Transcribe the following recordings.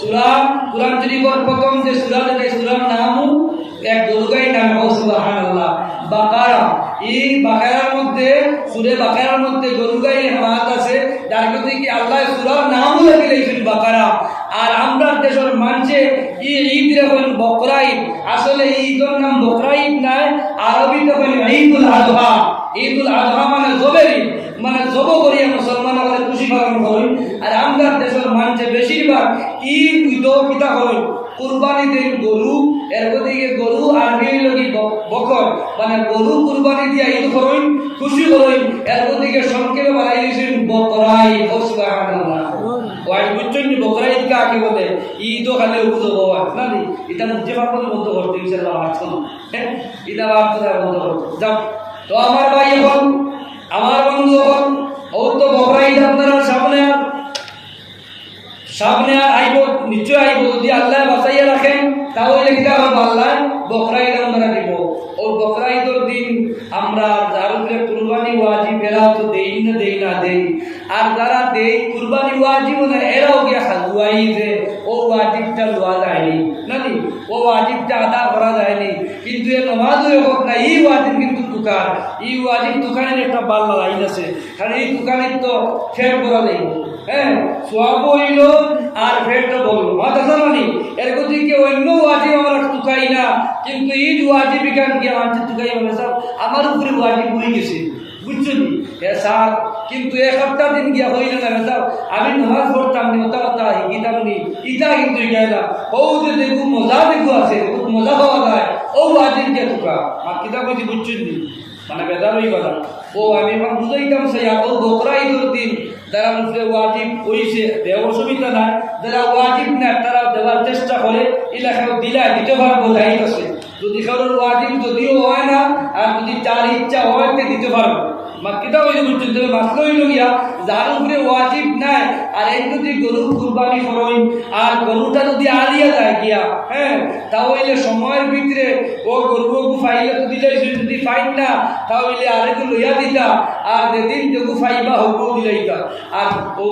সূরা কুরআন শরীফের প্রথম যে সূরা যে সূরার নাম এক দুর্গাই নাম ও সুবহানাল্লাহ। বাকারা, এই মধ্যে, সূরা বাকারার মধ্যে দুর্গাই হাত আছে, যার মধ্যে কি আল্লাহ সূরার নাম লাগি আর আমরা দেশের মানছে ই ঈদ ঈদ আসলে ঈদের নাম বকরা ঈদ নাই, আরবিতে বলে ঈদুল আযহা মানে জবের ঈদ মানে জব করিয়া মুসলমান আমাদের খুশি পালন করি আর আমরা দেশের মানুষে বেশিরভাগ ঈদ ঈদ পিতা করি কুরবানি দিন গরু, এর দিকে গরু আর লগি বকর। মানে গরু কুরবানি দিয়া ঈদ করইন খুশি করইন এর দিকে সংক্ষেপে বানাই দিয়েছেন বকরাই। ওয়াই বুঝছেন নি? বকরা ঈদ কাকে বলে? ঈদ খালি উপযোগ হয় না নি? এটা মুজে পাপন বন্ধ করতে ইনশাআল্লাহ আজকে হ্যাঁ এটা বাপ বন্ধ করতে যাও। তো আমার ভাই এখন আমার বন্ধু এখন ও তো বকরা ঈদ আপনারা সামনে আর সামনে আর আইব নিশ্চয় আইব যদি আল্লাহ বাঁচাইয়া রাখেন, তাহলে কিটা হবে আল্লাহ? বকরা আমরা দিব। ও বকরা ঈদের দিন আমরা যার উপরে কুরবানি ওয়াজিব, এরাও তো দেই না দেই না, দেই। আর যারা দেই কুরবানি ওয়াজিব না এরাও গিয়ে হাজুয়াই যে, ও ওয়াজিবটা লওয়া যায়নি। নানি? ও ওয়াজিবটা আদা করা যায়নি। কিন্তু এ নমাজও হোক না, এই ওয়াজিব কিন্তু দোকান এই ওয়াজিব দোকানের একটা বাল্লা লাইন আছে। কারণ এই দোকানের তো ফের করা যাইব হ্যাঁ সোয়াব হইল আর ফেরটা বলল। মাথা জানানি এর দিকে অন্য ওয়াজিব আমরা টুকাই না। কিন্তু ঈদ ওয়াজিব কেন কি আমার টুকাই সব আমার উপরে ওয়াজিব হয়ে গেছে। বুঝছ নি এ স্যার, কিন্তু এক সপ্তাহ দিন গিয়া হইল না বেটা আমি নামাজ পড়তাম নি ওটা ওটা শিকিতাম নি ইটা কিন্তু গেলা ও যে দেখু মজা দেখু আছে খুব মজা পাওয়া ও ওয়াজিব কে তোকা মা কিতা কইছি বুঝছ নি? মানে বেদার ওই কথা। ও আমি মা বুঝাইতাম সেই ও বকরা ঈদের দিন। যারা মুসলে ওয়াজিব হইছে দেওয়ার অসুবিধা নাই। যারা ওয়াজিব না, তারা দেওয়ার চেষ্টা করে এলাকাও দিলা দিতে পারব আছে। যদি কারোর ওয়াজিব যদিও হয় না, আর যদি যার ইচ্ছা হয়, তে দিতে পারব। মা কিতা বুঝছেন তবে মাসলো হইল গিয়া যার উপরে ওয়াজিব নাই, আর আর হ্যাঁ গরু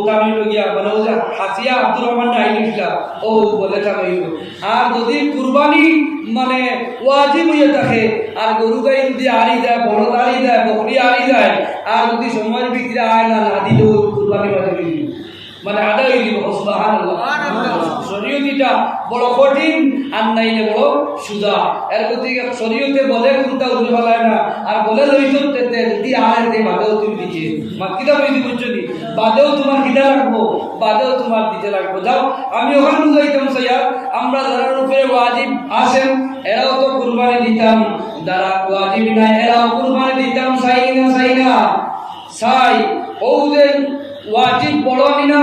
মানে হাসিয়া রহমান আর যদি কুরবানি মানে ওয়াজিব হইয়া থাকে, আর গরু গাই যদি আড়ি যায়, বড় দেয় বকরি আড়ি দেয় আর যদি সময়ের ভিতরে আয় না না দিলেও কুরবানি ওয়াজিব হইল মানে আদায় হইল শরীয়তিটা বড় কঠিন, আর নাইলে বড় সুদা এর প্রতি শরীয়তে বলে কোনটা উঠে না, আর বলে লইছ যদি আর দে বাদেও তুমি দিচ্ছে মা কিতা বলি বুঝছ নি বাদেও তোমার কিতা রাখব, বাদেও তোমার দিতে লাগবো। যাও, আমি ওখানে বুঝাইতাম সৈয়াদ আমরা যারা উপরে ওয়াজিব আসেন, এরাও তো কুরবানি দিতাম। যারা ওয়াজিব নাই। এরা কুরবানি দিতাম সাই না সাই না সাই ও যে ওয়াজিব বড় না